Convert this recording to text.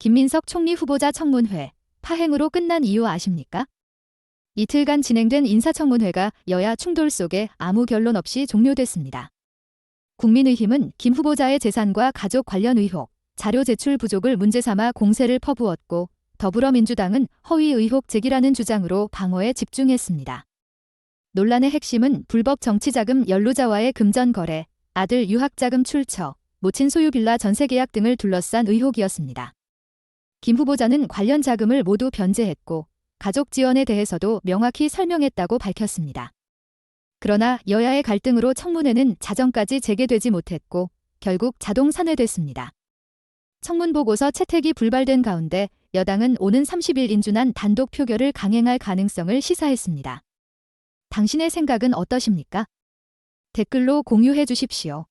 김민석 총리 후보자 청문회 파행으로 끝난 이유 아십니까? 이틀간 진행된 인사청문회가 여야 충돌 속에 아무 결론 없이 종료됐습니다. 국민의힘은 김 후보자의 재산과 가족 관련 의혹, 자료 제출 부족을 문제 삼아 공세를 퍼부었고 더불어민주당은 허위 의혹 제기라는 주장으로 방어에 집중했습니다. 논란의 핵심은 불법 정치자금 연루자와의 금전 거래, 아들 유학자금 출처, 모친 소유 빌라 전세 계약 등을 둘러싼 의혹이었습니다. 김 후보자는 관련 자금을 모두 변제했고 가족 지원에 대해서도 명확히 설명했다고 밝혔습니다. 그러나 여야의 갈등으로 청문회는 자정까지 재개되지 못했고 결국 자동 산회됐습니다. 청문 보고서 채택이 불발된 가운데 여당은 오는 30일 인준한 단독 표결을 강행할 가능성을 시사했습니다. 당신의 생각은 어떠십니까? 댓글로 공유해 주십시오.